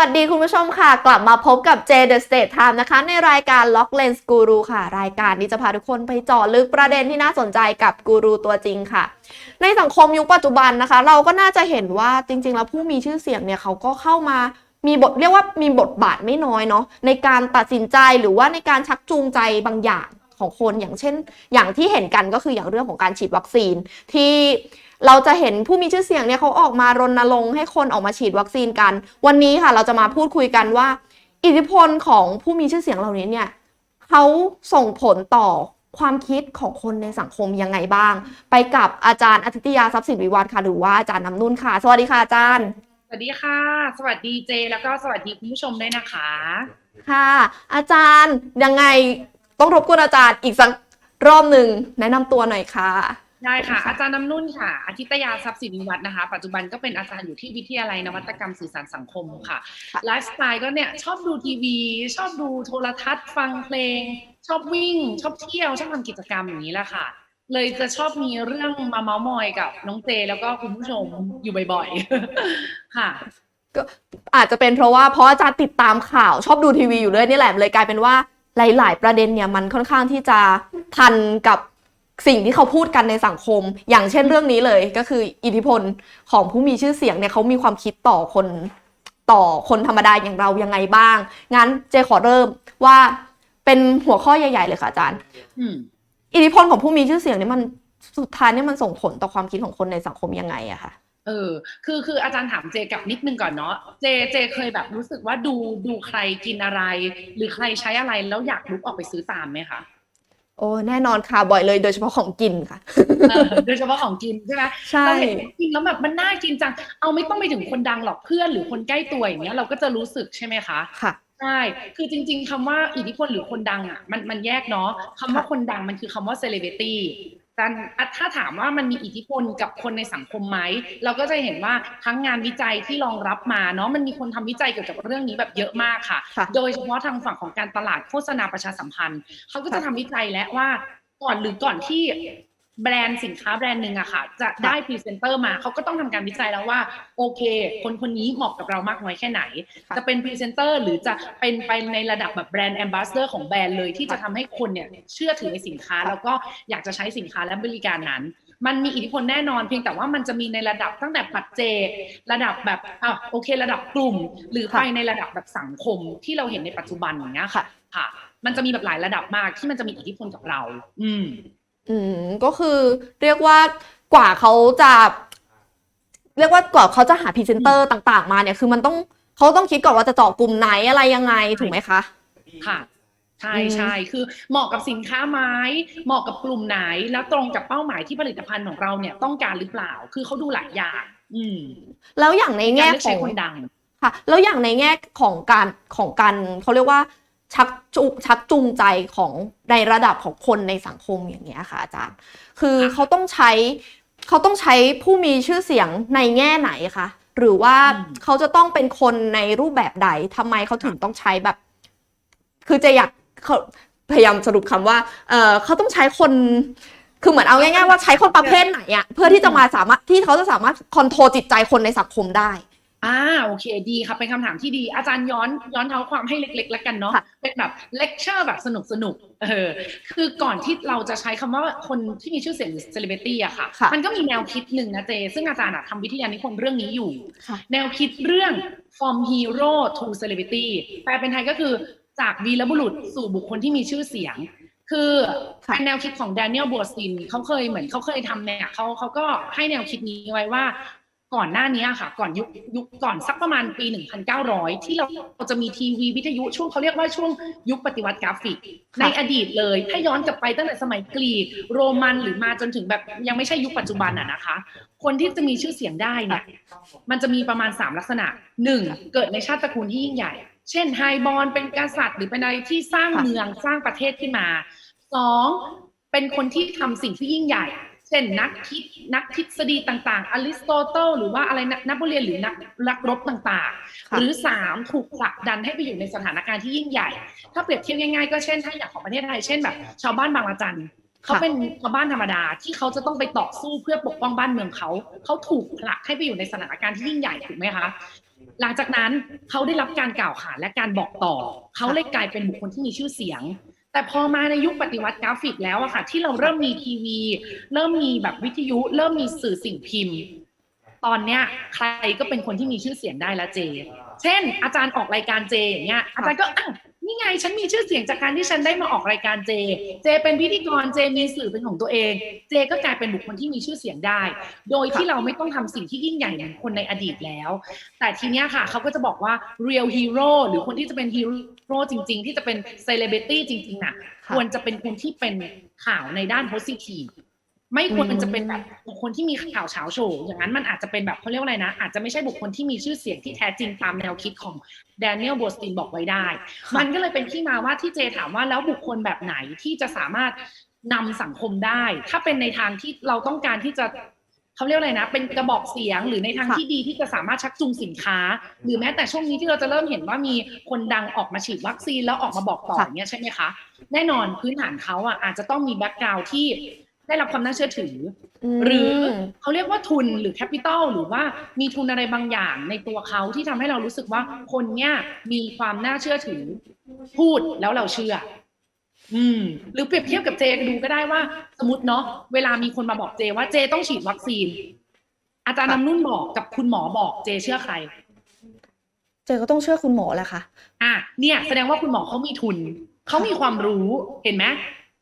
สวัสดีคุณผู้ชมค่ะ กลับมาพบกับ J The State Time นะคะ ในรายการ Lock Lens Guru ค่ะ รายการนี้จะพาทุกคนไปเจาะลึกประเด็นที่น่าสนใจกับกูรูตัวจริงค่ะ ในสังคมยุคปัจจุบันนะคะ เราก็น่าจะเห็นว่าจริง ๆ แล้วผู้มีชื่อเสียงเนี่ยเขาก็เข้ามามีบทเรียกว่ามีบทบาทไม่น้อยเนาะในการตัดสินใจหรือว่าในการชักจูงใจบางอย่างของคนอย่างเช่น อย่างที่เห็นกันก็คืออย่างเรื่องของการฉีดวัคซีนที่ เราจะเห็นผู้มีชื่อเสียงเนี่ยเขาออกมารณรงค์ให้คนออกมาฉีดวัคซีนกัน วันนี้ค่ะเราจะมาพูดคุยกันว่า อิทธิพลของผู้มีชื่อเสียงเหล่านี้เนี่ยเขาส่งผลต่อความคิดของคนในสังคมยังไงบ้าง ไปกับอาจารย์อาทิตยาทรัพย์สินวิวัฒน์ค่ะหรือว่าอาจารย์น้ำนุ่นค่ะ สวัสดีค่ะอาจารย์ สวัสดีค่ะ สวัสดีเจ แล้วก็สวัสดีคุณผู้ชมด้วยนะคะ ค่ะ อาจารย์ยังไงต้องรบกวนอาจารย์อีกสักรอบหนึ่งแนะนำตัวหน่อยค่ะ ได้ค่ะ อาจารย์น้ำนุ่นค่ะ อาทิตยาทรัพย์สินวิวัฒน์นะคะ ปัจจุบันก็เป็นอาจารย์อยู่ที่วิทยาลัยนวัตกรรมสื่อสารสังคมค่ะค่ะไลฟ์สไตล์ก็เนี่ยชอบดูทีวี ชอบดูโทรทัศน์ ฟังเพลง ชอบวิ่ง ชอบเที่ยว ชอบทำกิจกรรมอย่างนี้แหละค่ะ เลยจะชอบมีเรื่องมาเมาส์มอยกับน้องเจ แล้วก็คุณผู้ชมอยู่บ่อยๆ ค่ะก็อาจจะเป็นเพราะว่าเพราะอาจารย์ติดตามข่าว ชอบดูทีวีอยู่เลยนี่แหละเลยกลายเป็นว่าหลาย ๆ ประเด็นเนี่ยมันค่อนข้างที่จะทันกับ สิ่งที่เขาพูดกันในสังคม อย่างเช่นเรื่องนี้เลยก็คืออิทธิพลของผู้มีชื่อเสียงเนี่ยเขามีความคิดต่อคนต่อคนธรรมดาอย่างเรายังไงบ้าง งั้นเจขอเริ่มว่าเป็นหัวข้อใหญ่ ๆ เลยค่ะอาจารย์อืมอิทธิพลของผู้มีชื่อเสียงเนี่ยมันสุดท้ายเนี่ยมันส่งผลต่อความคิดของคนในสังคมยังไงอะคะเออ คือคืออาจารย์ถามเจกลับนิดนึงก่อนเนาะ เจ เจเคยแบบรู้สึกว่าดูดูใครกินอะไร หรือใครใช้อะไรแล้วอยากลุกออกไปซื้อตามไหมคะ โอ้แน่นอนค่ะบ่อยเลย โดยเฉพาะของกินค่ะเออโดยเฉพาะของกินใช่ไหมใช่เราเห็นกินแล้วแบบมันน่ากินจัง เอาไม่ต้องไปถึงคนดังหรอกเพื่อนหรือคนใกล้ตัวอย่างเงี้ยเราก็จะรู้สึกใช่ไหมคะค่ะใช่ คือจริง ๆคำว่าอิทธิพลหรือคนดังอะมันมันแยกเนาะคำว่าคนดังมันคือคำว่า celebrity แต่ ถ้าถามว่ามันมีอิทธิพลกับคนในสังคมไหมเราก็จะเห็นว่าทั้งงานวิจัยที่รองรับมาเนาะมันมีคนทำวิจัยเกี่ยวกับเรื่องนี้แบบเยอะมากค่ะค่ะ โดยเฉพาะทางฝั่งของการตลาดโฆษณาประชาสัมพันธ์เขาก็จะทำวิจัยแล้วว่าก่อนหรือก่อนที่ แบรนด์สินค้าแบรนด์หนึ่งอะค่ะ จะได้พรีเซนเตอร์มาเขาก็ต้องทำการวิจัยแล้วว่าโอเค คนคนนี้เหมาะกับเรามากน้อยแค่ไหนค่ะจะเป็นพรีเซนเตอร์หรือจะเป็นไปในระดับแบบแบรนด์แอมบาสเดอร์ของแบรนด์เลยที่จะทำให้คนเนี่ยเชื่อถือในสินค้า แล้วก็อยากจะใช้สินค้าและบริการนั้นมันมีอิทธิพลแน่นอนเพียงแต่ว่ามันจะมีในระดับตั้งแต่ปัจเจกระดับแบบอะโอเค ระดับกลุ่ม หรือค่ะไปในระดับแบบสังคมที่เราเห็นในปัจจุบันอย่างเงี้ยค่ะ ค่ะ มันจะมีแบบหลายระดับมากที่มันจะมีอิทธิพลกับเรา อืม อืมก็คือเรียกว่ากว่าเขาจะ เรียกว่ากว่าเขาจะหาพรีเซนเตอร์ต่าง ๆ มาเนี่ยคือมันต้องเขาต้องคิดก่อนว่าจะเจาะกลุ่มไหนอะไรยังไงถูกไหมคะ ค่ะ ใช่อืมใช่คือเหมาะกับสินค้าไหมเหมาะกับกลุ่มไหน แล้วตรงกับเป้าหมายที่ผลิตภัณฑ์ของเราเนี่ยต้องการหรือเปล่า คือเขาดูหลายอย่าง อืม แล้วอย่างในแง่การเลือกขใช้องคนดัง ค่ะ แล้วอย่างในแง่ของการของการเขาเรียกว่า ชักจูชักจูงใจของในระดับของคนในสังคมอย่างเงี้ยค่ะอาจารย์ คือค่ะเขาต้องใช้เขาต้องใช้ผู้มีชื่อเสียงในแง่ไหนคะ หรือว่าอืมเขาจะต้องเป็นคนในรูปแบบใดทำไมเขาถึงต้องใช้แบบ คือจะอยากเขาพยายามสรุปคำว่าเออเขาต้องใช้คน คือเหมือนเอาง่ายๆว่าใช้คนประเภทไหนอะเพื่อที่จะมาสามารถที่เขาจะสามารถคอนโทรลจิตใจคนในสังคมได้ อ่าโอเคดีค่ะเป็นคำถามที่ดี อาจารย์ย้อนย้อนเท้าความให้เล็กๆ แล้วกันเนาะค่ะเป็นแบบเลคเชอร์แบบสนุกสนุกๆเออคือก่อนที่เราจะใช้คำว่าคนที่มีชื่อเสียงหรือเซเลบริตี้อะค่ะค่ะมันก็มีแนวคิดหนึ่งนะเจ ซึ่งอาจารย์อะทำวิทยานิพนธ์เรื่องนี้อยู่ค่ะแนวคิดเรื่อง from hero to celebrity แปลเป็นไทยก็คือจากวีรบุรุษสู่บุคคลที่มีชื่อเสียงคือค่ะเป็นแนวคิดของแดเนียลบัวซินเขาเคยเหมือนเขาเคยทำเนี่ยเขาเขาก็ให้แนวคิดนี้ไว้ว่า ก่อนหน้านี้ค่ะ ก่อนยุคยุคก่อนสักประมาณปี 1900 ที่เราจะมีทีวีวิทยุช่วงเขาเรียกว่าช่วงยุคปฏิวัติกราฟิก ในอดีตเลย ถ้าย้อนกลับไปตั้งแต่สมัยกรีกโรมันหรือมาจนถึงแบบยังไม่ใช่ยุคปัจจุบันอะนะคะ คนที่จะมีชื่อเสียงได้เนี่ยมันจะมีประมาณ 3 ลักษณะ 1. เกิดในชาติตระกูลที่ยิ่งใหญ่ เช่นไฮบอลเป็นกษัตริย์หรือเป็นอะไรที่สร้างค่ะเมืองสร้างประเทศขึ้นมา 2. เป็นคนที่ทำสิ่งที่ยิ่งใหญ่ เช่นนักคิดนักทฤษฎีต่างๆ อริสโตเติลหรือว่าอะไรนะนโปเลียนหรือนักนักรบต่างๆค่ะหรือ 3 ถูกผลักดันให้ไปอยู่ในสถานการณ์ที่ยิ่งใหญ่ ถ้าเปรียบเทียบง่ายๆก็เช่นถ้าอย่างของประเทศไทยเช่นแบบ ชาวบ้านบางละจันเขาเป็นชาวบ้านธรรมดาที่เขาจะต้องไปต่อสู้เพื่อปกป้องบ้านเมืองเขา เขาถูกผลักให้ไปอยู่ในสถานการณ์ที่ยิ่งใหญ่ถูกไหมคะหลังจากนั้นเขาได้รับการกล่าวขานและการบอกต่อ เขาเลยกลายเป็นบุคคลที่มีชื่อเสียง แต่พอมาในยุคปฏิวัติกราฟิกแล้วอะค่ะ ที่เราเริ่มมีทีวี เริ่มมีแบบวิทยุ เริ่มมีสื่อสิ่งพิมพ์ ตอนเนี้ยใครก็เป็นคนที่มีชื่อเสียงได้ละเจ เช่น อาจารย์ออกรายการเจอย่างเงี้ยอาจารย์ก็อ้าวนี่ไงฉันมีชื่อเสียงจากการที่ฉันได้มาออกรายการเจ เจเป็นพิธีกรเจมีสื่อเป็นของตัวเอง เจก็กลายเป็นบุคคลที่มีชื่อเสียงได้ โดยที่เราไม่ต้องทำสิ่งที่ยิ่งใหญ่เหมือนคนในอดีตแล้ว แต่ทีเนี้ยค่ะเขาก็จะบอกว่า real hero หรือคนที่จะเป็นฮีโร่จริง ๆ ที่จะเป็น celebrity จริงๆน่ะค่ะ ควรจะเป็นคนที่เป็นข่าวในด้าน positive ไม่ควรอืมจะเป็นแบบบุคคลที่มีข่าวเช้าโชว์อย่างนั้นมันอาจจะเป็นแบบเขาเรียกว่าอะไรนะ อาจจะไม่ใช่บุคคลที่มีชื่อเสียงที่แท้จริงตามแนวคิดของแดเนียลโบสตินบอกไว้ได้ มันก็เลยเป็นที่มาว่าที่เจถามว่าแล้วบุคคลแบบไหนที่จะสามารถนำสังคมได้ ถ้าเป็นในทางที่เราต้องการที่จะ เขาเรียกอะไรนะ เป็นกระบอกเสียงหรือในทางค่ะที่ดีที่จะสามารถชักจูงสินค้า หรือแม้แต่ช่วงนี้ที่เราจะเริ่มเห็นว่ามีคนดังออกมาฉีดวัคซีนแล้วออกมาบอกต่ออย่างเงี้ยใช่ไหมคะแน่นอนพื้นฐานเขาอะอาจจะต้องมีแบ็กกราวด์ที่ได้รับความน่าเชื่อถือมหรือเขาเรียกว่าทุนหรือแคปิตอลหรือว่ามีทุนอะไรบางอย่างในตัวเขาที่ทำให้เรารู้สึกว่าคนเนี้ยมีความน่าเชื่อถือ พูดแล้วเราเชื่อ อืมหรือเปรียบเทียบกับเจดูก็ได้ว่า สมมติเนาะเวลามีคนมาบอกเจ ว่าเจต้องฉีดวัคซีน อาจารย์น้ำนุ่นบอกกับคุณหมอบอกเจเชื่อใคร เจก็ต้องเชื่อคุณหมอแหละค่ะ อะเนี่ย แสดงว่าคุณหมอเขามีทุนเขามีความรู้เห็นไหม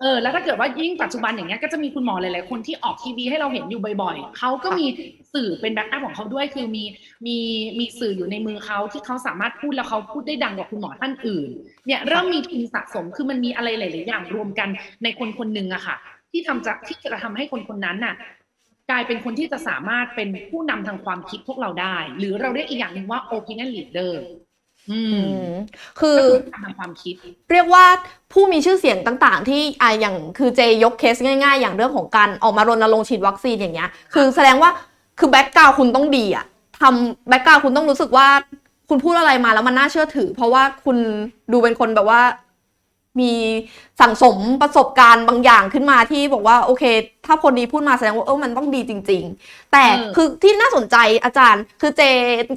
เออแล้วถ้าเกิดว่ายิ่งปัจจุบันอย่างเงี้ยก็จะมีคุณหมอหลายๆคนที่ออกทีวีให้เราเห็นอยู่บ่อยๆเขาก็มีสื่อเป็นแบ็กอัพของเขาด้วย คือมีมีมีสื่ออยู่ในมือเขาที่เขาสามารถพูดแล้วเขาพูดได้ดังกว่าคุณหมอท่านอื่น เนี่ยเริ่มมีทุนสะสมคือมันมีอะไรหลายๆอย่างรวมกันในคนคนหนึ่งอะค่ะ ที่ทำจะที่จะทำให้คนคนนั้นน่ะกลายเป็นคนที่จะสามารถเป็นผู้นำทางความคิดพวกเราได้ หรือเราเรียกอีกอย่างหนึ่งว่า opinion leader อือืมมคือก็คือการทำความคิด เรียกว่าผู้มีชื่อเสียงต่างๆ ที่อ่าอย่างคือเจยกเคสง่ายๆ อย่างเรื่องของการออกมารณรงค์ฉีดวัคซีนอย่างเงี้ย คือแสดงว่าคือแบ็กกราวคุณต้องดีอะทำแบ็กกราวคุณต้องรู้สึกว่า คุณพูดอะไรมาแล้วมันน่าเชื่อถือ เพราะว่าคุณดูเป็นคนแบบว่า มีสั่งสมประสบการณ์บางอย่างขึ้นมาที่บอกว่า โอเค ถ้าคนนี้พูดมาแสดงว่าเออมันต้องดีจริง ๆ แต่เออคือที่น่าสนใจอาจารย์ คือเจ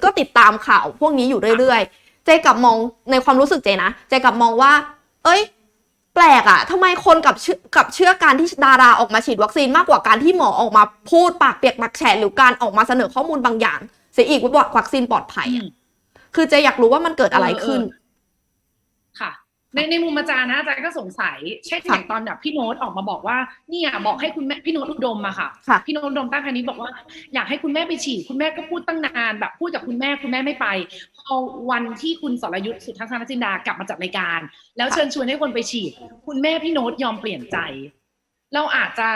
ก็ติดตามข่าวพวกนี้อยู่เรื่อยๆ เจกลับมองในความรู้สึกเจนะ เจกลับมองว่า เอ้ย แปลกอะทำไมคนกับเชื่อกับเชื่อการที่ดาราออกมาฉีดวัคซีนมากกว่าการที่หมอออกมาพูดปากเปียกปากแฉะหรือการออกมาเสนอข้อมูลบางอย่าง เสียอีกว่าวัคซีนปลอดภัยอะคือเจอยากรู้ว่ามันเกิดอะไรขึ้นค่ะ ในในมุมอาจารย์นะอาจารย์ก็สงสัย เช่นอย่างตอนแบบพี่โน้ตออกมาบอกว่าเนี่ยบอกให้คุณแม่พี่โน้ตอุดมอะค่ะ พี่โน้ตอุดมตั้งคราวนี้บอกว่า อยากให้คุณแม่ไปฉีดคุณแม่ก็พูดตั้งนานแบบพูดกับคุณแม่คุณแม่ไม่ไปพอวันที่คุณสรยุทธ์สุทัศนจินดากลับมาจัดรายการ แล้วเชิญชวนให้คนไปฉีด คุณแม่พี่โน้ตยอมเปลี่ยนใจ เราอาจจะ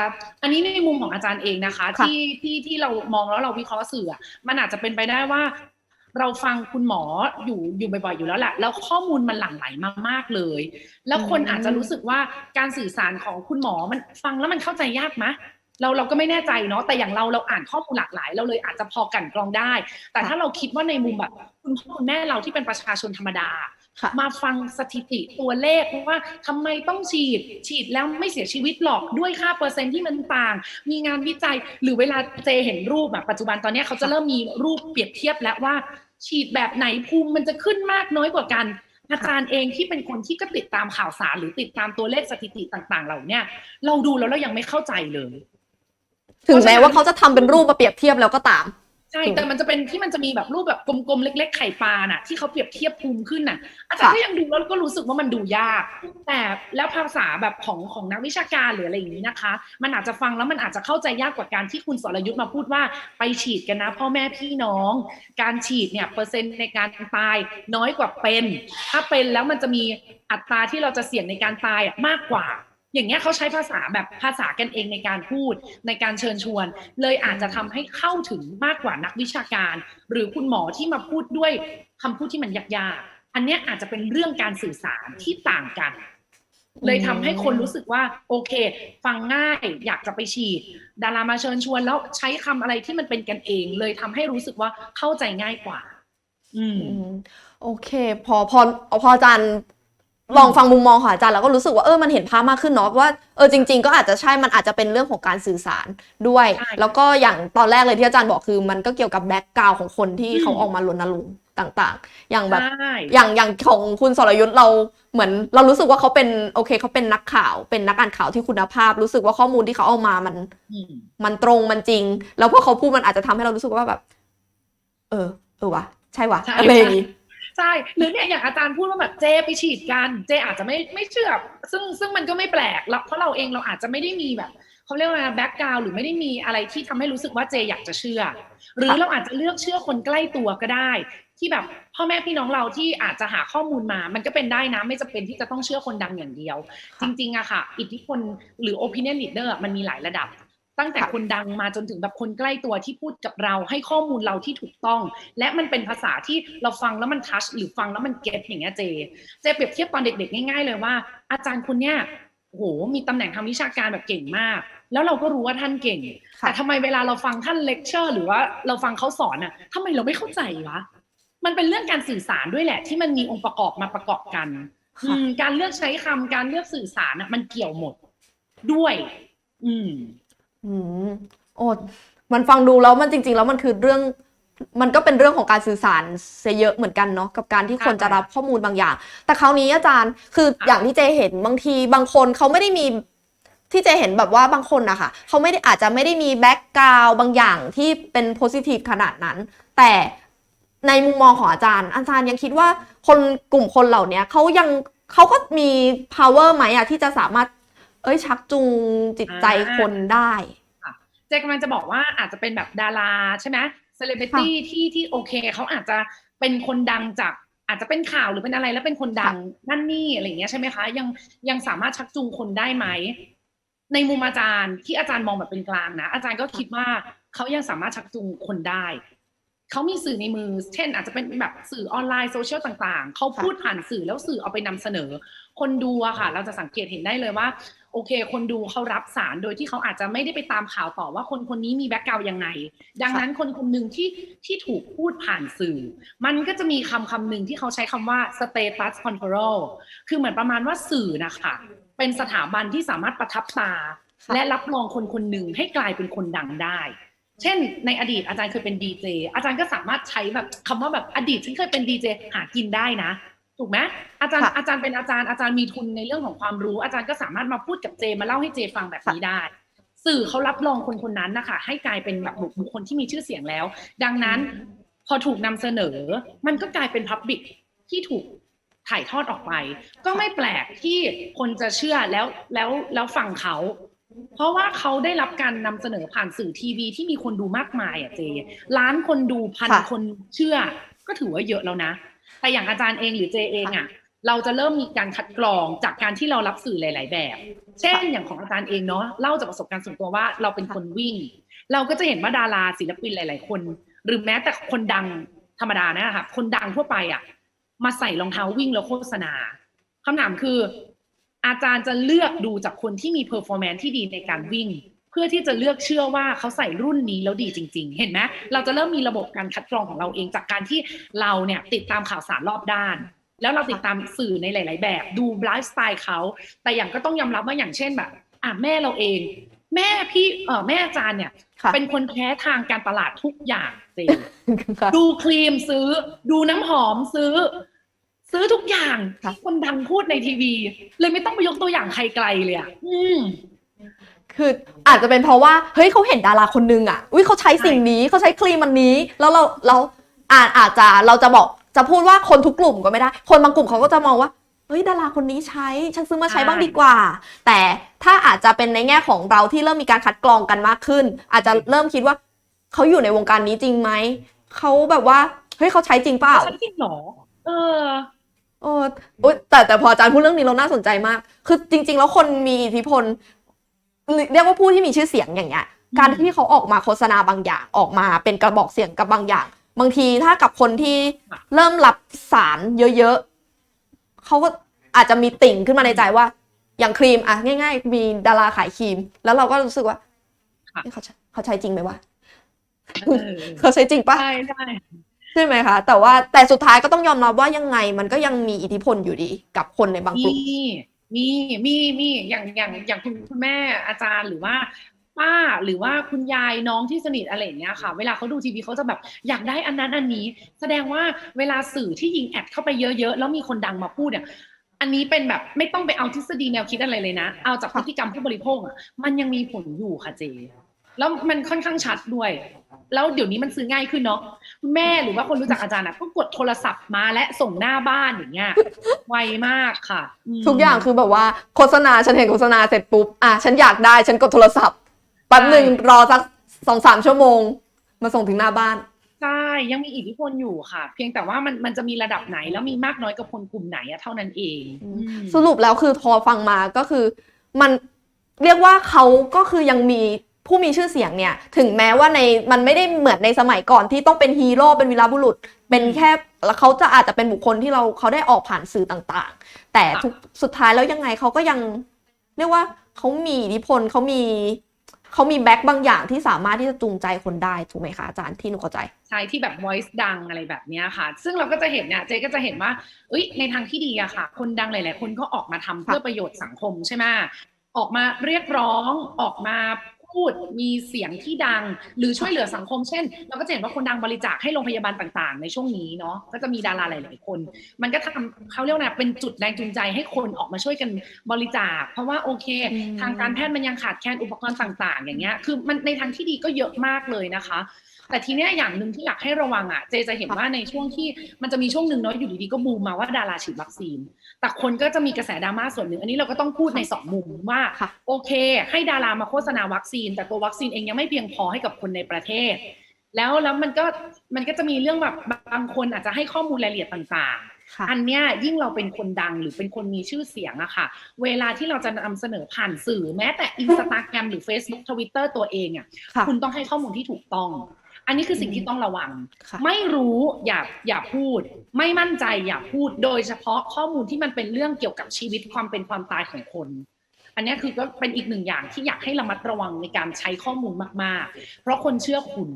อันนี้ในมุมของอาจารย์เองนะคะ ที่ที่ที่เรามองแล้วเราวิเคราะห์สื่อมันอาจจะเป็นไปได้ว่า เราฟังคุณหมออยู่อยู่บ่อยๆอยู่แล้วแหละแล้วข้อมูลมันหลั่งไหลมามากเลย แล้วคนอืมอาจจะรู้สึกว่าการสื่อสารของคุณหมอมันฟังแล้วมันเข้าใจยากไหมเราเราก็ไม่แน่ใจเนาะแต่อย่างเราเราอ่านข้อมูลหลากหลาย เราเลยอาจจะพอกลั่นกรองได้ แต่ถ้าเราคิดว่าในมุมแบบคุณพ่อคุณแม่เราที่เป็นประชาชนธรรมดาค่ะมาฟังสถิติตัวเลขว่าทำไมต้องฉีด ฉีดแล้วไม่เสียชีวิตหรอกด้วยค่าเปอร์เซ็นต์ที่มันต่าง มีงานวิจัยหรือเวลาเจเห็นรูปแบบปัจจุบันตอนเนี้ยเขาจะเริ่มมีรูปเปรียบเทียบแล้วว่า ฉีดแบบไหนภูมิมันจะขึ้นมากน้อยกว่ากัน อาจารย์เองที่เป็นคนที่ก็ติดตามข่าวสารหรือติดตามตัวเลขสถิติต่างๆ เหล่าเนี้ยเราดูแล้วเรายังไม่เข้าใจเลย ถึงแม้ว่าเขาจะทำเป็นรูปมาเปรียบเทียบแล้วก็ตาม ใช่ แต่มันจะเป็นที่มันจะมีแบบรูปแบบกลมๆเล็ก ๆ ไข่ปลาน่ะที่เขาเปรียบเทียบภูมิขึ้นน่ะ อาจารย์ค่ะก็ยังดูแล้วก็รู้สึกว่ามันดูยาก แต่แล้วภาษาแบบของของนักวิชาการหรืออะไรอย่างนี้นะคะ มันอาจจะฟังแล้วมันอาจจะเข้าใจยากกว่าการที่คุณสรยุทธ์มาพูดว่าไปฉีดกันนะ พ่อแม่พี่น้อง การฉีดเนี่ยเปอร์เซ็นต์ในการตายน้อยกว่าเป็น ถ้าเป็นแล้วมันจะมีอัตราที่เราจะเสี่ยงในการตายอะมากกว่า อย่างเงี้ยเขาใช้ภาษาแบบภาษากันเองในการพูดในการเชิญชวน เลยอาจจะทำให้เข้าถึงมากกว่านักวิชาการ หรือคุณหมอที่มาพูดด้วยคำพูดที่มันยากๆอันเนี้ยอาจจะเป็นเรื่องการสื่อสารที่ต่างกัน เลยทำให้คนรู้สึกว่าโอเค ฟังง่ายอยากจะไปฉีด ดารามาเชิญชวนแล้วใช้คำอะไรที่มันเป็นกันเอง เลยทำให้รู้สึกว่าเข้าใจง่ายกว่า อืมโอเค พอพอพอจาร ลองฟังมุมมองของอาจารย์แล้วก็รู้สึกว่าเออมันเห็นภาพมากขึ้นเนาะว่าเออจริง ๆ ก็อาจจะใช่มันอาจจะเป็นเรื่องของการสื่อสารด้วยใช่แล้วก็อย่างตอนแรกเลยที่อาจารย์บอกคือ มันก็เกี่ยวกับแบ็กกราวของคนที่อืมเขาออกมารณรงค์ต่างๆ อย่างแบบใช่อย่างอย่างของคุณสรยุทธ์เราเหมือนเรารู้สึกว่าเขาเป็นโอเคเขาเป็นนักข่าว เป็นนักอ่านข่าวที่คุณภาพ รู้สึกว่าข้อมูลที่เขาเอามามันอืมมันตรงมันจริง แล้วพอเขาพูดมันอาจจะทำให้เรารู้สึกว่าแบบ เออเออวะใช่วะใช่อะไรอย่างงี้ ใช่หรือเนี่ยอย่างอาจารย์พูดว่าแบบเจไปฉีดกัน เจอาจจะไม่ไม่เชื่อ ซึ่งซึ่งมันก็ไม่แปลกแล้วเพราะเราเองเราอาจจะไม่ได้มีแบบเขาเรียกว่าแบ็กกราวหรือไม่ได้มีอะไรที่ทำให้รู้สึกว่าเจอยากจะเชื่อ หรือเราอาจจะเลือกเชื่อคนใกล้ตัวก็ได้ ที่แบบพ่อแม่พี่น้องเราที่อาจจะหาข้อมูลมา มันก็เป็นได้นะไม่จำเป็นที่จะต้องเชื่อคนดังอย่างเดียว จริงๆอะค่ะ อิทธิพลหรือ opinion leader อะมันมีหลายระดับ ตั้งแต่ค่ะคนดังมาจนถึงแบบคนใกล้ตัวที่พูดกับเรา ให้ข้อมูลเราที่ถูกต้อง และมันเป็นภาษาที่เราฟังแล้วมันทัชหรือฟังแล้วมันเก็ตอย่างเงี้ยเจ เจเปรียบเทียบตอนเด็กๆง่ายๆเลยว่า อาจารย์คนเนี้ยโอ้โหมีตำแหน่งทางวิชาการแบบเก่งมาก แล้วเราก็รู้ว่าท่านเก่งค่ะแต่ทำไมเวลาเราฟังท่านเลคเชอร์ หรือว่าเราฟังเขาสอนอะทำไมเราไม่เข้าใจวะมันเป็นเรื่องการสื่อสารด้วยแหละ ที่มันมีองค์ประกอบมาประกอบกันค่ะอืมการเลือกใช้คำการเลือกสื่อสารอะมันเกี่ยวหมดด้วย อืม อืมโอ้มันฟังดูแล้วมันจริง ๆ แล้วมันคือเรื่อง มันก็เป็นเรื่องของการสื่อสารเสียเยอะเหมือนกันเนาะกับการที่ใช่คนจะรับข้อมูลบางอย่าง แต่คราวนี้อาจารย์คืออย่างที่เจเห็นบางทีบางคนเขาไม่ได้มีที่เจเห็นแบบว่าบางคนนะคะเขาไม่ได้อาจจะไม่ได้มีแบ็กกราวบางอย่างที่เป็นโพซิทีฟขนาดนั้น แต่ในมุมมองของอาจารย์ อาจารย์ยังคิดว่าคนกลุ่มคนเหล่านี้เขายังเขาก็มี power ไหมอะที่จะสามารถ เอ้ยชักจูงจิตใจคนได้เจกำลังจะบอกว่าอาจจะเป็นแบบดาราใช่ไหมเซเลบริตี้ที่ที่โอเคเขาอาจจะเป็นคนดังจากอาจจะเป็นข่าวหรือเป็นอะไรแล้วเป็นคนดังนั่นนี่อะไรอย่างเงี้ยใช่ไหมคะ ยังยังสามารถชักจูงคนได้ไหมในมุมอาจารย์ที่อาจารย์มองแบบเป็นกลางนะอาจารย์ก็คิดว่าเขายังสามารถชักจูงคนได้เขามีสื่อในมือ เช่น อาจจะเป็นแบบสื่อออนไลน์โซเชียลต่าง ๆเขาพูดผ่านสื่อแล้วสื่อเอาไปนำเสนอ คนดูอะค่ะ เราจะสังเกตเห็นได้เลยว่า โอเค คนดูเขารับสารโดยที่เขาอาจจะไม่ได้ไปตามข่าวต่อว่าคนคนนี้มีแบ็กกราวยังไง ดังนั้นคนคนหนึ่งที่ที่ถูกพูดผ่านสื่อ มันก็จะมีคำคำหนึ่งที่เขาใช้คำว่า status control คือเหมือนประมาณว่าสื่อนะคะเป็นสถาบันที่สามารถประทับตาค่ะและรับรองคนคนหนึ่งให้กลายเป็นคนดังได้ เช่น ในอดีตอาจารย์เคยเป็นดีเจอาจารย์ก็สามารถใช้แบบคำว่าแบบอดีตฉันเคยเป็นดีเจหากินได้นะ ถูกไหมอาจารย์ค่ะอาจารย์เป็นอาจารย์อาจารย์มีทุนในเรื่องของความรู้ อาจารย์ก็สามารถมาพูดกับเจมาเล่าให้เจฟังแบบนี้ได้ สื่อเขารับรองคนคนนั้นนะคะให้กลายเป็นแบบบุคคลที่มีชื่อเสียงแล้ว ดังนั้นพอถูกนำเสนอ มันก็กลายเป็นพับบิกที่ถูกถ่ายทอดออกไป ก็ไม่แปลกที่คนจะเชื่อแล้วแล้วแล้วฟังเขาเพราะว่าเขาได้รับการนำเสนอผ่านสื่อทีวีที่มีคนดูมากมายอะเจ ล้านคนดูพันค่ะคนเชื่อ ก็ถือว่าเยอะแล้วนะ แต่อย่างอาจารย์เองหรือเจเองอะเราจะเริ่มมีการคัดกรองจากการที่เรารับสื่อหลาย ๆ แบบ เช่นอย่างของอาจารย์เองเนาะเล่าจากประสบการณ์ส่วนตัวว่าเราเป็นคนวิ่ง เราก็จะเห็นว่าดาราศิลปินหลาย ๆ คน หรือแม้แต่คนดังธรรมดานะคะคนดังทั่วไปอะมาใส่รองเท้าวิ่งแล้วโฆษณาคำถามคือ อาจารย์จะเลือกดูจากคนที่มีเพอร์ฟอร์แมนที่ดีในการวิ่ง เพื่อที่จะเลือกเชื่อว่าเขาใส่รุ่นนี้แล้วดีจริง ๆ เห็นไหมเราจะเริ่มมีระบบการคัดกรองของเราเองจากการที่เราเนี่ยติดตามข่าวสารรอบด้าน แล้วเราติดตามสื่อในหลาย ๆ แบบดูไลฟ์สไตล์เขาแต่อย่างก็ต้องยอมรับว่าอย่างเช่นแบบอะแม่เราเอง แม่พี่เออแม่อาจารย์เนี่ยค่ะเป็นคนแพ้ทางการตลาดทุกอย่างเจค่ะดูครีมซื้อ ดูน้ำหอมซื้อ ซื้อทุกอย่างค่ะที่คนดังพูดในทีวี เลยไม่ต้องไปยกตัวอย่างใครไกลเลยอะอืม คืออาจจะเป็นเพราะว่าเฮ้ยเขาเห็นดาราคนนึงอะอุ้ยเขาใช้สิ่งนี้เขาใช้ครีมมันนี้ แล้วเราเราอาจอาจจะเราจะบอกจะพูดว่าคนทุกกลุ่มก็ไม่ได้ คนบางกลุ่มเขาก็จะมองว่าเฮ้ยดาราคนนี้ใช้ฉันซื้อมาใช้ใช่บ้างดีกว่า แต่ถ้าอาจจะเป็นในแง่ของเราที่เริ่มมีการคัดกรองกันมากขึ้น อาจจะเริ่มคิดว่าเขาอยู่ในวงการนี้จริงไหมเขาแบบว่าเฮ้ยเขาใช้จริงเปล่าฉันจริงเหรอเออเอออุ๊ยแต่แต่พออาจารย์พูดเรื่องนี้เราน่าสนใจมาก คือจริง ๆ แล้วคนมีอิทธิพล เรียกว่าผู้ที่มีชื่อเสียงอย่างเงี้ยอืมการที่เขาออกมาโฆษณาบางอย่างออกมาเป็นกระบอกเสียงกับบางอย่าง บางทีถ้ากับคนที่เริ่มรับสารเยอะๆเขาก็อาจจะมีติ่งขึ้นมาในใจว่า อย่างครีมอะง่าย ๆ มีดาราขายครีม แล้วเราก็รู้สึกว่าค่ะเอ๊ะเขาใช้เขาใช้จริงไหมวะเออเขาใช้จริงปะใช่ใช่ใช่ไหมคะ แต่ว่าแต่สุดท้ายก็ต้องยอมรับว่ายังไงมันก็ยังมีอิทธิพลอยู่ดีกับคนในบางกมีลุ่ม มีมีมีอย่างอย่างอย่างคุณคุณแม่อาจารย์หรือว่าป้าหรือว่าคุณยายน้องที่สนิทอะไรอย่างเงี้ยค่ะ เวลาเขาดูทีวีเขาจะแบบอยากได้อันนั้นอันนี้ แสดงว่าเวลาสื่อที่ยิงแอดเข้าไปเยอะๆ แล้วมีคนดังมาพูดเนี่ยอันนี้เป็นแบบไม่ต้องไปเอาทฤษฎีแนวคิดอะไรเลยนะ เอาจากพฤติกรรมผู้บริโภคอะมันยังมีผลอยู่ค่ะเจ แล้วมันค่อนข้างชัดด้วย แล้วเดี๋ยวนี้มันซื้อง่ายขึ้นเนาะคุณแม่หรือว่าคนรู้จักอาจารย์อะก็กดโทรศัพท์มาและส่งหน้าบ้านอย่างเงี้ยไวมากค่ะมทุกอย่างคือแบบว่าโฆษณาฉันเห็นโฆษณาเสร็จปุ๊บอะฉันอยากได้ฉันกดโทรศัพท์แป๊บหนึ่งรอสักสองสามชั่วโมง มาส่งถึงหน้าบ้านใช่ยังมีอิทธิพลอยู่ค่ะ เพียงแต่ว่ามันมันจะมีระดับไหนแล้วมีมากน้อยกับคนกลุ่มไหนอะเท่านั้นเองอืมอืมสรุปแล้วคือพอฟังมาก็คือ มันเรียกว่าเขาก็คือยังมี ผู้มีชื่อเสียงเนี่ยถึงแม้ว่าในมันไม่ได้เหมือนในสมัยก่อนที่ต้องเป็นฮีโร่เป็นวีรบุรุษ เป็นแค่แล้วเขาจะอาจจะเป็นบุคคลที่เราเขาได้ออกผ่านสื่อต่างๆ แต่ทุกสุดท้ายแล้วยังไงเขาก็ยังเรียกว่าเขามีอิทธิพลเขามีเขามีแบ็คบางอย่างที่สามารถที่จะจูงใจคนได้ถูกไหมคะอาจารย์ที่หนูเข้าใจ ใช่ที่แบบ voice ดังอะไรแบบเนี้ยค่ะ ซึ่งเราก็จะเห็นเนี่ยเจ๊ก็จะเห็นว่าเอ้ยในทางที่ดีอะค่ะ คนดังหลาย ๆ คนก็ออกมาทำเพื่อประโยชน์สังคมใช่ไหมออกมาเรียกร้องออกมา พูดมีเสียงที่ดัง หรือช่วยเหลือสังคมเช่น เราก็จะเห็นว่าคนดังบริจาคให้โรงพยาบาลต่างๆ ในช่วงนี้เนาะก็จะมีดาราหลาย ๆ คน มันก็ทำเขาเรียกว่าไงเป็นจุดแรงจูงใจให้คนออกมาช่วยกันบริจาค เพราะว่าโอเคอืมทางการแพทย์มันยังขาดแคลนอุปกรณ์ต่าง ๆ อย่างเงี้ยคือมันในทางที่ดีก็เยอะมากเลยนะคะ แต่ทีเนี้ยอย่างหนึ่งที่อยากให้ระวังอะเจจะเห็นว่าในช่วงที่มันจะมีช่วงหนึ่งเนาะอยู่ดีๆก็บูมมาว่าดาราฉีดวัคซีน แต่คนก็จะมีกระแสดราม่าส่วนหนึ่ง อันนี้เราก็ต้องพูดในสองมุมว่าค่ะโอเค ให้ดารามาโฆษณาวัคซีน แต่ตัววัคซีนเองยังไม่เพียงพอให้กับคนในประเทศ แล้วแล้วมันก็มันก็จะมีเรื่องแบบบางคนอาจจะให้ข้อมูลรายละเอียดต่างๆค่ะอันเนี้ยยิ่งเราเป็นคนดังหรือเป็นคนมีชื่อเสียงอะค่ะ เวลาที่เราจะนำเสนอผ่านสื่อแม้แต่อินสตาแกรมหรือ Facebook Twitter ตัวเองอะค่ะคุณต้องให้ข้อมูลที่ถูกต้อง อันนี้คือสิ่งที่ต้องระวังค่ะไม่รู้อย่าอย่าพูด ไม่มั่นใจอย่าพูด โดยเฉพาะข้อมูลที่มันเป็นเรื่องเกี่ยวกับชีวิตความเป็นความตายของคน อันเนี้ยคือก็เป็นอีกหนึ่งอย่างที่อยากให้ระมัดระวังในการใช้ข้อมูลมาก ๆ เพราะคนเชื่อคุณ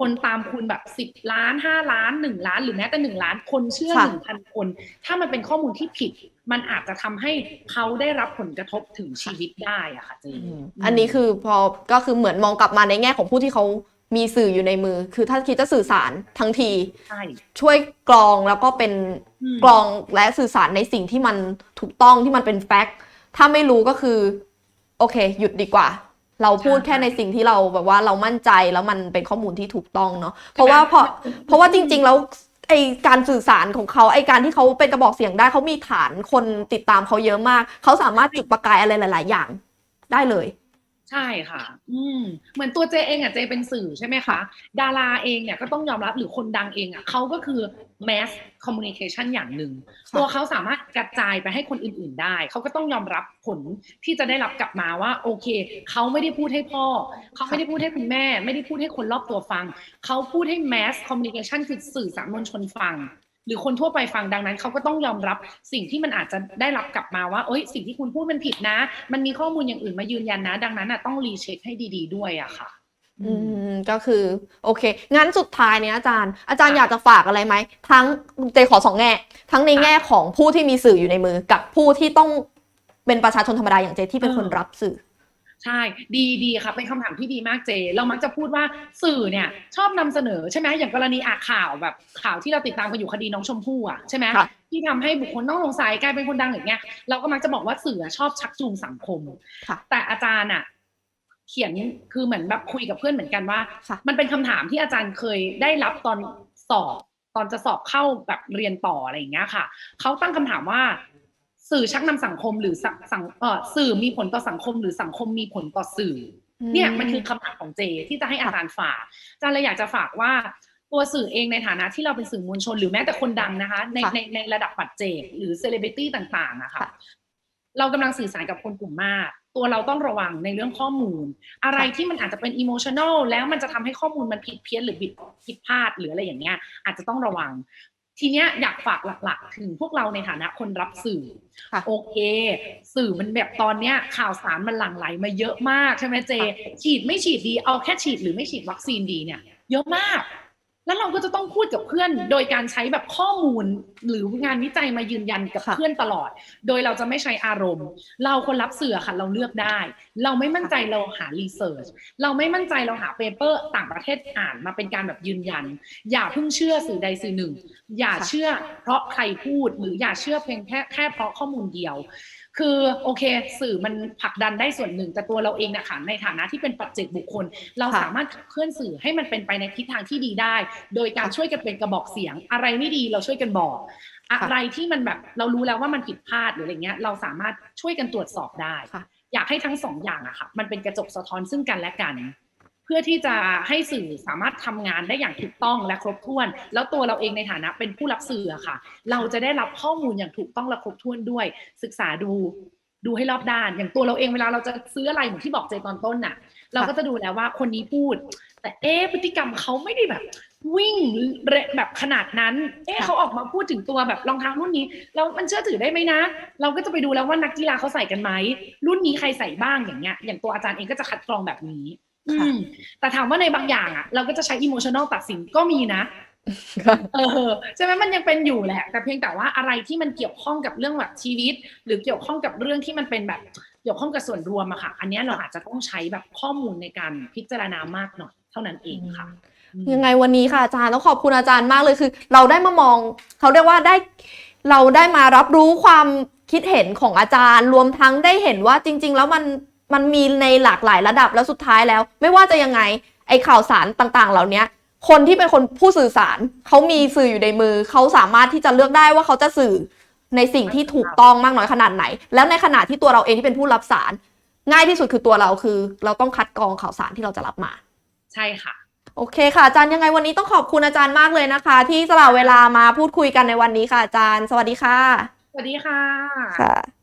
คนตามคุณแบบสิบล้านห้าล้านหนึ่งล้าน หรือแม้แต่หนึ่งล้านคนเชื่อค่ะหนึ่งพันคน ถ้ามันเป็นข้อมูลที่ผิดมันอาจจะทำให้เขาได้รับผลกระทบถึงชีวิตได้อะค่ะเจอืมอันนี้คือพอก็คือเหมือนมองกลับมาในแง่ของผู้ที่เขา มีสื่ออยู่ในมือ คือถ้าคิดจะสื่อสารทั้งที ใช่ ช่วยกรองแล้วก็เป็นอืม กรองและสื่อสารในสิ่งที่มันถูกต้องที่มันเป็นแฟกต์ถ้าไม่รู้ก็คือ โอเค หยุดดีกว่า เราพูดแค่ในสิ่งที่เราแบบว่าเรามั่นใจแล้วมันเป็นข้อมูลที่ถูกต้องเนาะเพราะว่าพอ เพราะว่าจริงๆ แล้วไอการสื่อสารของเขาไอการที่เขาเป็นกระบอกเสียงได้เขามีฐานคนติดตามเขาเยอะมาก เขาสามารถจุดประกายอะไรหลาย ๆ อย่างได้เลย ใช่ค่ะ อืม เหมือนตัวเจเองอะเจเป็นสื่อใช่ไหมคะ ดาราเองเนี่ยก็ต้องยอมรับหรือคนดังเองอะเขาก็คือ mass communication อย่างหนึ่งค่ะตัวเขาสามารถกระจายไปให้คนอื่น ๆ ได้ เขาก็ต้องยอมรับผลที่จะได้รับกลับมาว่า โอเค เขาไม่ได้พูดให้พ่อ เขาไม่ได้พูดให้คุณแม่ ไม่ได้พูดให้คนรอบตัวฟัง เขาพูดให้ mass communication คือสื่อสารมวลชนฟัง หรือคนทั่วไปฟังดังนั้นเขาก็ต้องยอมรับสิ่งที่มันอาจจะได้รับกลับมาว่า เอ้ย สิ่งที่คุณพูดมันผิดนะ มันมีข้อมูลอย่างอื่นมายืนยันนะ ดังนั้นอะต้องรีเช็คให้ดี ๆ ด้วยอะค่ะ อืมก็คือ โอเค งั้นสุดท้ายเนี้ยอาจารย์ อาจารย์ค่ะอยากจะฝากอะไรไหม ทั้งเจขอสองแง่ ทั้งในค่ะแง่ของผู้ที่มีสื่ออยู่ในมือ กับผู้ที่ต้องเป็นประชาชนธรรมดาอย่างเจที่เป็นเออคนรับสื่อ ใช่ดีดีค่ะเป็นคำถามที่ดีมากเจ เรามักจะพูดว่าสื่อเนี่ย ชอบนำเสนอใช่ไหมอย่างกรณีอะข่าวแบบข่าวที่เราติดตามกันอยู่คดีน้องชมพู่อะใช่ไหมค่ะที่ทำให้บุคคลต้องสงสัยกลายเป็นคนดังอย่างเงี้ยเราก็มักจะบอกว่าสื่อชอบชักจูงสังคมค่ะแต่อาจารย์อะเขียนคือเหมือนแบบคุยกับเพื่อนเหมือนกันว่าค่ะมันเป็นคำถามที่อาจารย์เคยได้รับตอนสอบตอนจะสอบเข้าแบบเรียนต่ออะไรอย่างเงี้ยค่ะเขาตั้งคำถามว่า สื่อชักนำสังคมหรือสังสังเออสื่อมีผลต่อสังคมหรือสังคมมีผลต่อสื่ออเนี่ยมันคือคำถามของเจที่จะให้อาจารย์ฝากอาจารย์เลยอยากจะฝากว่าตัวสื่อเองในฐานะที่เราเป็นสื่อมวลชน หรือแม้แต่คนดังนะคะ ในค่ะในในระดับปัจเจกหรือเซเลบริตี้ต่างๆนะคะค่ะ เรากำลังสื่อสารกับคนกลุ่มมาก ตัวเราต้องระวังในเรื่องข้อมูล อะไรที่มันอาจจะเป็นอิโมชัน a ลแล้วมันจะทำให้ข้อมูลมันผิดเพี้ยนหรือบิดผิดพลาดหรืออะไรอย่างเงี้ยอาจจะต้องระวัง ทีเนี้ยอยากฝากหลักๆ ถึงพวกเราในฐานะคนรับสื่อค่ะโอเค สื่อมันแบบตอนเนี้ยข่าวสารมันหลั่งไหลมาเยอะมากใช่ไหมเจ ฉีดไม่ฉีดดีเอาแค่ฉีดหรือไม่ฉีดวัคซีนดีเนี่ย เยอะมาก แล้วเราก็จะต้องพูดกับเพื่อน โดยการใช้แบบข้อมูลหรืองานวิจัยมายืนยันกับค่ะเพื่อนตลอด โดยเราจะไม่ใช้อารมณ์ เราคนรับสื่อค่ะเราเลือกได้ เราไม่มั่นใจเราหารีเสิร์ชเราไม่มั่นใจเราหาเปเปอร์ต่างประเทศอ่านมาเป็นการแบบยืนยัน อย่าเพิ่งเชื่อสื่อใดสื่อหนึ่ง อย่าค่ะเชื่อเพราะใครพูดหรืออย่าเชื่อเพียงแค่แค่เพราะข้อมูลเดียว คือโอเค สื่อมันผลักดันได้ส่วนหนึ่ง แต่ตัวเราเองนะคะในฐานะที่เป็นปัจเจกบุคคล เราค่ะสามารถขับเคลื่อนสื่อให้มันเป็นไปในทิศทางที่ดีได้ โดยการค่ะช่วยกันเป็นกระบอกเสียง อะไรไม่ดีเราช่วยกันบอก อะไรที่มันแบบเรารู้แล้วว่ามันผิดพลาดหรืออะไรเงี้ย เราสามารถช่วยกันตรวจสอบได้ค่ะอยากให้ทั้งสองอย่างอะค่ะ มันเป็นกระจกสะท้อนซึ่งกันและกันเพื่อที่จะให้สื่อสามารถทำงานได้อย่างถูกต้องและครบถ้วน แล้วตัวเราเองในฐานะเป็นผู้รับสื่อค่ะ เราจะได้รับข้อมูลอย่างถูกต้องและครบถ้วนด้วย ศึกษาดูดูให้รอบด้าน อย่างตัวเราเองเวลาเราจะซื้ออะไรเหมือนที่บอกเจตอนต้นน่ะ เราก็จะดูแล้วว่าคนนี้พูด แต่เอ๊พฤติกรรมเขาไม่ได้แบบ วิ่งเร็วแบบขนาดนั้น เอ๊เขาออกมาพูดถึงตัวแบบรองเท้ารุ่นนี้แล้วมันเชื่อถือได้ไหมนะ เราก็จะไปดูแล้วว่านักกีฬาเขาใส่กันไหมรุ่นนี้ใครใส่บ้างอย่างเงี้ยอย่างตัวอาจารย์เองก็จะคัดกรองแบบนี้ แต่ถามว่าในบางอย่างอะ เราก็จะใช้อิโมชัน a ลตัดสินก็มีนะเออใช่ไหมมันยังเป็นอยู่แหละ แต่เพียงแต่ว่าอะไรที่มันเกี่ยวข้องกับเรื่องแบบชีวิต หรือเกี่ยวข้องกับเรื่องที่มันเป็นแบบเกี่ยวข้องกับส่วนรวมอะค่ะ อันเนี้ยเราอาจจะต้องใช้แบบข้อมูลในการพิจารณามากหน่อยเท่านั้นเองค่ะอืมยังไงวันนี้ค่ะอาจารย์ต้องขอบคุณอาจารย์มากเลยคือ เราได้มามองเขาเรียกว่าได้เราได้มารับรู้ความคิดเห็นของอาจารย์ รวมทั้งได้เห็นว่าจริง ๆ แล้วมัน มันมีในหลากหลายระดับแล้วสุดท้ายแล้ว ไม่ว่าจะยังไงไอข่าวสารต่างๆ เหล่านี้คนที่เป็นคนผู้สื่อสารเขามีสื่ออยู่ในมือเขาสามารถที่จะเลือกได้ว่าเขาจะสื่อในสิ่งที่ถูกต้องมากน้อยขนาดไหน แล้วในขณะที่ตัวเราเองที่เป็นผู้รับสาร ง่ายที่สุดคือตัวเราคือ เราต้องคัดกรองข่าวสารที่เราจะรับมา ใช่ค่ะ โอเคค่ะอาจารย์ยังไงวันนี้ต้องขอบคุณอาจารย์มากเลยนะคะ ที่สละเวลามาพูดคุยกันในวันนี้ค่ะอาจารย์ สวัสดีค่ะ สวัสดีค่ะค่ะ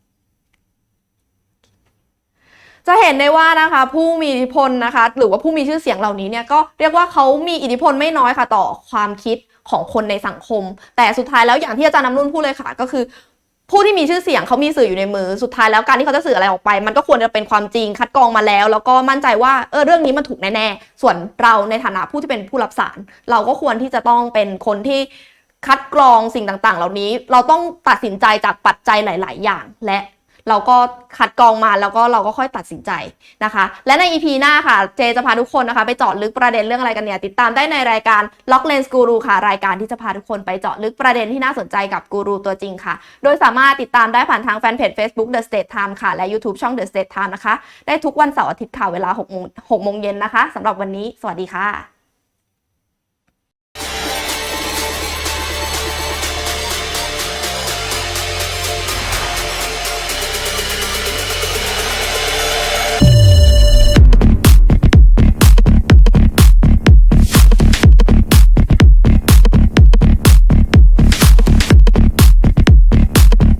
จะเห็นได้ว่านะคะผู้มีอิทธิพลนะคะ หรือว่าผู้มีชื่อเสียงเหล่านี้เนี่ยก็เรียกว่าเขามีอิทธิพลไม่น้อยค่ะต่อความคิดของคนในสังคม แต่สุดท้ายแล้วอย่างที่อาจารย์น้ำนุ่นพูดเลยค่ะ ก็คือ ผู้ที่มีชื่อเสียงเขามีสื่ออยู่ในมือสุดท้ายแล้วการที่เขาจะสื่ออะไรออกไป มันก็ควรจะเป็นความจริงคัดกรองมาแล้ว แล้วก็มั่นใจว่าเออเรื่องนี้มันถูกแน่ๆส่วนเราในฐานะผู้ที่เป็นผู้รับสาร เราก็ควรที่จะต้องเป็นคนที่คัดกรองสิ่งต่างๆ เหล่านี้ เราต้องตัดสินใจจากปัจจัยหลาย ๆ อย่าง และ เราก็คัดกรองมาแล้วก็เราก็ค่อยตัดสินใจนะคะ และใน EP หน้าค่ะ เจจะพาทุกคนนะคะ ไปเจาะลึกประเด็นเรื่องอะไรกันเนี่ยติดตามได้ในรายการ Lock Lens Guru ค่ะ รายการที่จะพาทุกคนไปเจาะลึกประเด็นที่น่าสนใจกับกูรูตัวจริงค่ะ โดยสามารถติดตามได้ผ่านทางแฟนเพจ Facebook The State Time ค่ะ และ YouTube ช่อง The State Time นะคะ ได้ทุกวันเสาร์อาทิตย์ค่ะเวลา6โมง6โมงเย็นนะคะสำหรับวันนี้ สวัสดีค่ะ